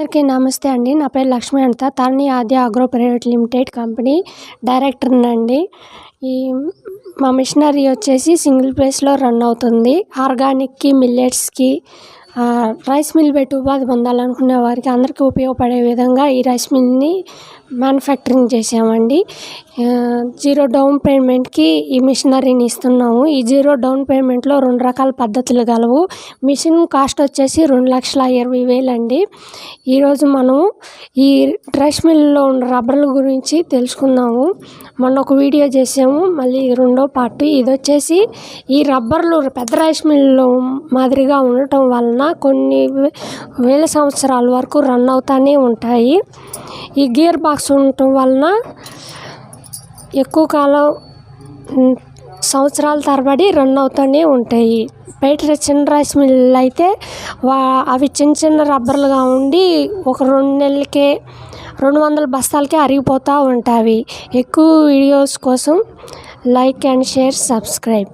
అందరికీ నమస్తే అండి. నా పేరు లక్ష్మీ అంత Tarani Adya agro private limited company డైరెక్టర్నండి ఈ మా మిషనరీ వచ్చేసి సింగిల్ ప్లేస్లో రన్ అవుతుంది. ఆర్గానిక్కి మిల్లెట్స్కి రైస్ మిల్ పెట్టి ఉపాధి పొందాలనుకునే వారికి అందరికీ ఉపయోగపడే విధంగా ఈ రైస్ మిల్ని మ్యానుఫ్యాక్చరింగ్ చేసామండి జీరో డౌన్ పేమెంట్కి ఈ మిషనరీని ఇస్తున్నాము. ఈ జీరో డౌన్ పేమెంట్లో రెండు రకాల పద్ధతులు గలవు. మిషన్ కాస్ట్ వచ్చేసి రెండు లక్షల ఇరవై వేలు అండి. ఈరోజు మనం ఈ డ్రెస్ మిల్లో ఉన్న రబ్బర్ల గురించి తెలుసుకున్నాము మొన్న ఒక వీడియో చేసాము మళ్ళీ రెండో పార్ట్. ఇది వచ్చేసి ఈ రబ్బర్లు పెద్ద రైస్ మిల్లులో మాదిరిగా ఉండటం వలన కొన్ని వేల సంవత్సరాల వరకు రన్ అవుతూనే ఉంటాయి. ఈ గేర్ బాక్స్ ఉండటం వలన ఎక్కువ కాలం సంవత్సరాల తరబడి రన్ అవుతూనే ఉంటాయి. బయట చిన్న రైస్ మిల్లులు అయితే వా అవి చిన్న చిన్న రబ్బర్లుగా ఉండి ఒక రెండు నెలలకే రెండు వందల బస్తాలకే అరిగిపోతూ ఉంటాయి. ఎక్కువ వీడియోస్ కోసం లైక్ అండ్ షేర్ సబ్స్క్రైబ్.